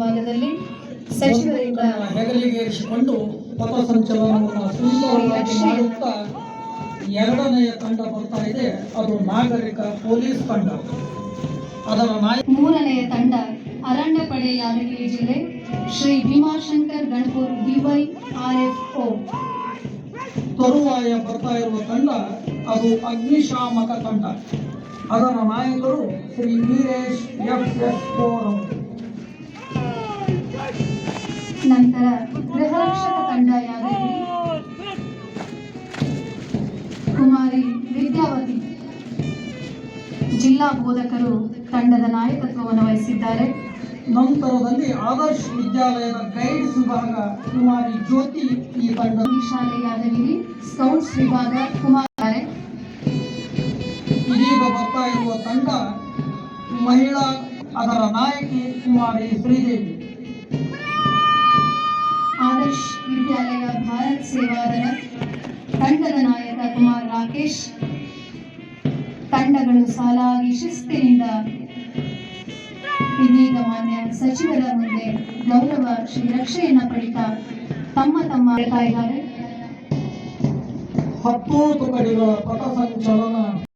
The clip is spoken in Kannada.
ಮುಂಭಾಗದಲ್ಲಿ ಸಚಿವರಿಂದ ಹೆಗಲಿಗೇರಿಸಿಕೊಂಡು ಪಥಸಂಚಲನವನ್ನು ಸುಂದರವಾಗಿ ಮಾಡುತ್ತಾ ಎರಡನೆಯ ತಂಡ ಬರ್ತಾ ಇದೆ. ಅದು ನಾಗರಿಕ ಪೊಲೀಸ್ ತಂಡ. ಅದರ ನಾಯಕ ಮೂರನೆಯ ತಂಡ ಅರಣ್ಯ ಪಡೆ ಯಾದಗಿರಿ ಜಿಲ್ಲೆ. ಶ್ರೀ ಭೀಮಾಶಂಕರ್ ಗಣಪುರ್ ಡಿವೈ ಓ ತರುವಾಯ ಬರ್ತಾ ಇರುವ ತಂಡ ಅದು ಅಗ್ನಿಶಾಮಕ ತಂಡ. ಅದರ ನಾಯಕರು ಶ್ರೀ ವೀರೇಶ್ ಎಫ್ ಎಸ್ ಅವರು. ನಂತರ ಗೃಹರಕ್ಷಕ ತಂಡ ಯಾದಗಿರಿ ಕುಮಾರಿ ವಿದ್ಯಾವತಿ ಜಿಲ್ಲಾ ಬೋಧಕರು ತಂಡದ ನಾಯಕತ್ವವನ್ನು ವಹಿಸಿದ್ದಾರೆ. ನಂತರದಲ್ಲಿ ಆದರ್ಶ್ ವಿದ್ಯಾಲಯದ ಗೈಡ್ ವಿಭಾಗ ಕುಮಾರಿ ಜ್ಯೋತಿ ಈ ತಂಡ ಶಾಲೆ ಯಾದಗಿರಿ ಸ್ಕೌಟ್ಸ್ ವಿಭಾಗ ಕುಮಾರ್ ಇದೀಗ ಬರ್ತಾ ಇರುವ ತಂಡ ಮಹಿಳಾ ಅದರ ನಾಯಕಿ ಕುಮಾರಿ ಶ್ರೀದೇವಿ. ಸೇವಾದಳ ತಂಡದ ನಾಯಕ ಕುಮಾರ್ ರಾಕೇಶ್. ತಂಡಗಳು ಸಾಲಾಗಿ ಶಿಸ್ತಿನಿಂದ ಇದೀಗ ಮಾನ್ಯ ಸಚಿವರ ಮುಂದೆ ಗೌರವ ಶ್ರೀರಕ್ಷೆಯನ್ನ ಪಡಿತಾ ತಮ್ಮ ತಮ್ಮ ಇದ್ದಾರೆ. ಹತ್ತು ತುಕಡಿಗಳ ಪಥಸಂಚಲನ.